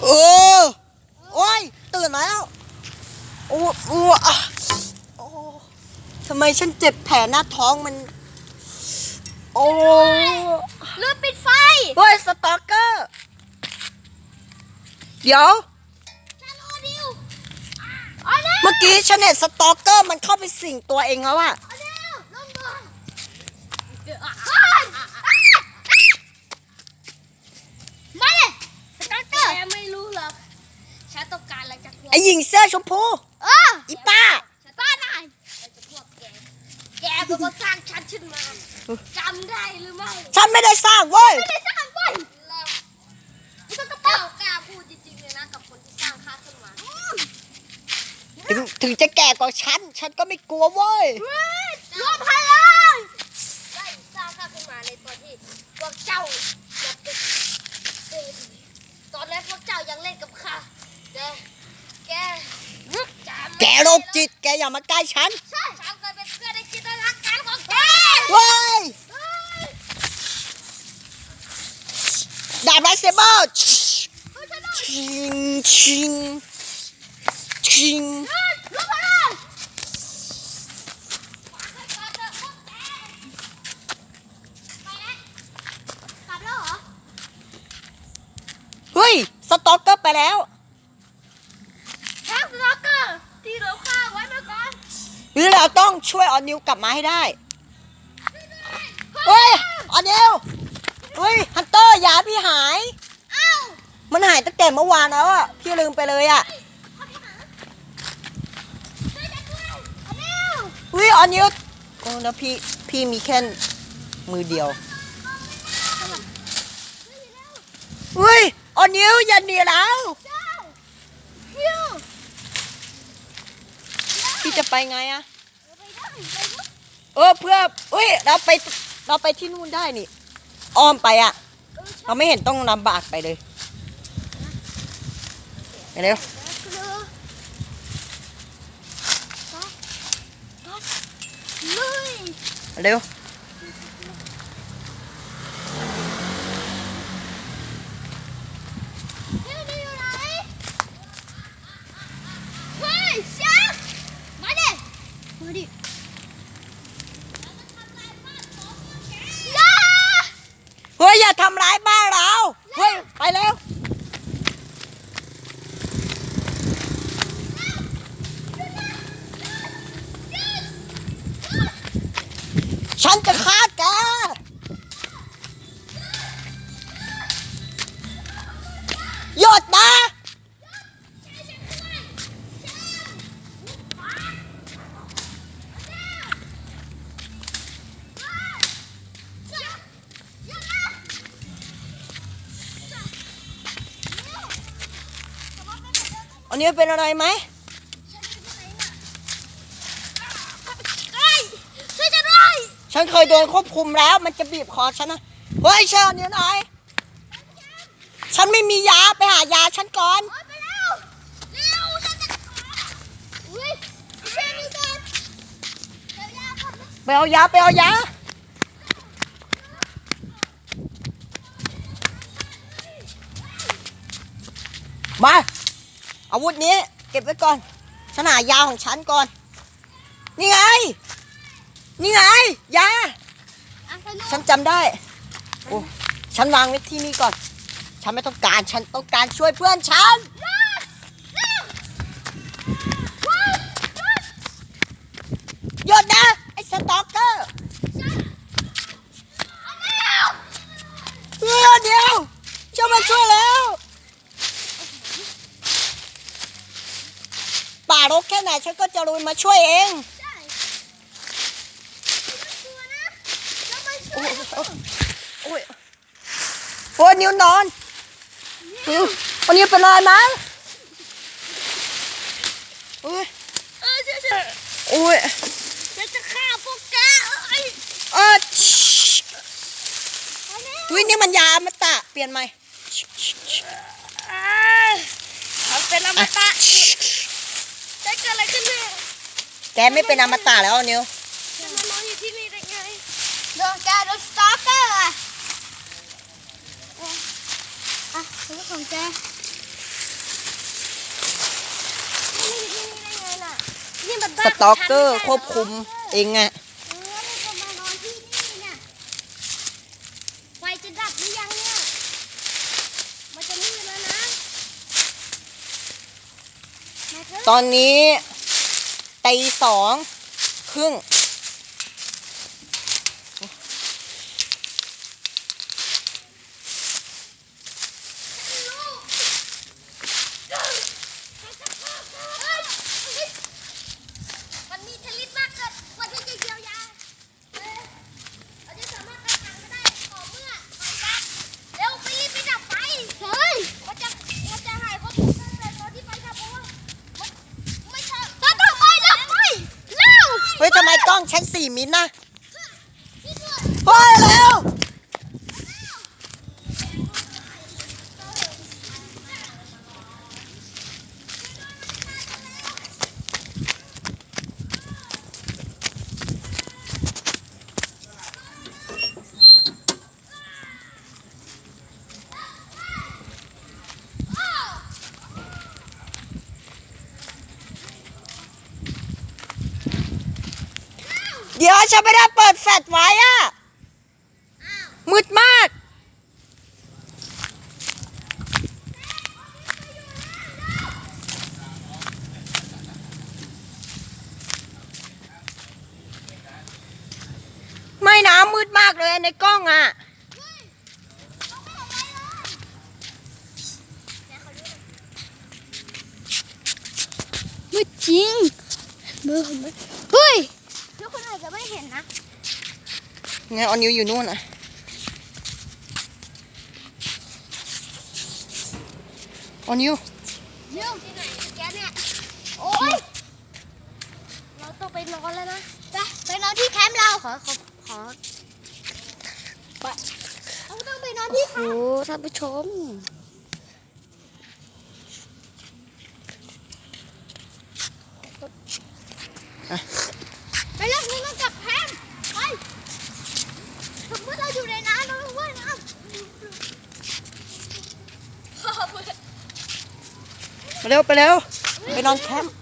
เออโอ้ยตื่นมาแล้ว โอ้โอ้อะโอ้ทำไมฉันเจ็บแผลหน้าท้องมัน โอ้ลืมปิดไฟ เฮ้ยสตอกเกอร์ เดี๋ยว ชาโลดิวเอาเร็วเมื่อกี้ฉันเห็นสตอกเกอร์มันเข้าไปสิงตัวเองแล้วอะ เอาเร็วลงมามาเลยสกักเกอร์แกไม่รู้หรอก ฉันต้องการอะไรจากพวกไอหญิงเสื้อชมพูเอออีป้า ป้านายเราจะพวกแก แกเป็นคนสร้างฉันขึ้นมาจำได้หรือไม่ฉันไม่ได้สร้างเว้ย ไม่ได้สร้างไว้แล้วไม่ต้องกระเป๋ากล้าพูดจริงๆเลยนะกับคนที่สร้างข้าขึ้นมาถึงถึงจะแก่กว่าฉัน ฉันก็ไม่กลัวเว้ย รวมพลังได้สร้างข้าขึ้นมาในตอนที่พวกเจ้ายังเป็นเด็กตอนแรกพวกเจ้ายังเล่นกับข้า แต่แกจำไม่แกโรคจิตแกอย่ามาใกล้ฉันใช่ฉันเคยเป็นเพื่อนในจินตนาการของแกเว้ยเฮ้ยดาบไรเซเบอร์เฮ้ยฉันได้ชิงชิงชิงเฮ้ยรวมพลังไปแล้วกลับแล้วเหรอเฮ้ยสตอกเกอร์ไปแล้ว แท็กสต็อกเกอร์ที่เราฆ่าไว้เมื่อก่อน ห รือเราต้องช่วยออนนิวกลับมาให้ได้เฮ้ยออนนิวเฮ้ยฮันเตอร์ยาพี่หายเอ้ามันหายตั้งแต่เมื่อวานแล้วอะพี่ลืมไปเลยอะเขาไปหาช่วยฉันด้วยเอาเร็วเฮ้ยออนนิวโอ้แล้วพี่พี่มีแค่มือเดียวเฮ้ยออนนิวอย่าหนีแล้วเจ้าฮิวพี่จะไปไงอะไปได้ไปได้ เออเพื่อเฮ้ยเราไปเราไปที่นู่นได้นี่ อ้อมไปอะเออใช่เราไม่เห็นต้องลำบากไปเลยไปเร็วแล้วก็เลยลุยเร็ว เฮ้ยนี่อยู่ไหนเฮ้ยช้างมาดิมาดิอย่า เฮ้ย อย่าทำร้ายบ้านเรา เฮ้ย ไปเร็ว ฉันจะฆ่าแกหยุดนะอันนี้เป็นอะไรไหม เฮ้ยช่วยฉันด้วย ฉันเคยโดนควบคุมแล้ว มันจะบีบคอฉันนะเฮ้ยเชิญเนี่ยหน่อย ฉันไม่มียาไปหายาฉันก่อนไปแล้วเร็วฉันจะอุ้ยาไปเอายาไปเอายามาอาวุธนี้ เก็บไว้ก่อนฉันหายาของฉันก่อน นี่ไง นี่ไงยาอะไปลูกฉันจำได้โอ้ฉันวางไว้ที่นี่ก่อน ฉันไม่ต้องการฉันต้องการช่วยเพื่อนฉัน หยุดนะ ไอ้สตอกเกอร์เดี๋ยวเดี๋ยวจะมาช่วยแล้วป่ารกแค่ไหนฉันก็จะลุยมาช่วยเอง ใช่ตัวนะแล้วไปช่ โอ้ยโอ้ยนิ้วนอนนิ้ววันนี้เป็นไรไหมโอ้ยเออช่วยโอ้ยฉันจะฆ่าพวกแกเอ้ยเออชิไปแล้ววินี่มันยาอมตะเปลี่ยนใหม่อ่าเป็นอมตะจะเกิดอะไรขึ้นเนี่ยแกไม่เป็นอมตะแล้วนิ้ว ซื้อของแกสตอกเกอร์ควบคุมเองไงไฟจะดับหรือยังเนี่ย มันจะมืดแล้วนะ ตอนนี้ตีสองครึ่ง สี่มิลนะ พี่ช่วย เฮ้ยเร็ว เดี๋ยว ฉันไม่ได้เปิดแฟลชไว้อะมืดมากไม่นะมืดมากเลยในกล้องอะไม่จริงมือผมไม่เฮ้ยทุกคนอาจจะไม่เห็นนะ ไงออนนิวอยู่นู่นอะออนนิวเรื่องที่ไหนแกเนี่ยโอ๊ยเราต้องไปนอนแล้วนะไปไปนอนที่แคมป์เราขอขอขอไปเราต้องไปนอนที่แคมป์โอ้ท่านผู้ชมไปเร็วเราต้องกลับแคมป์ไปสมมติเราอยู่ในน้ำเราต้องว่ายน้ำ ไปเร็วไปเร็วไปนอนแคมป์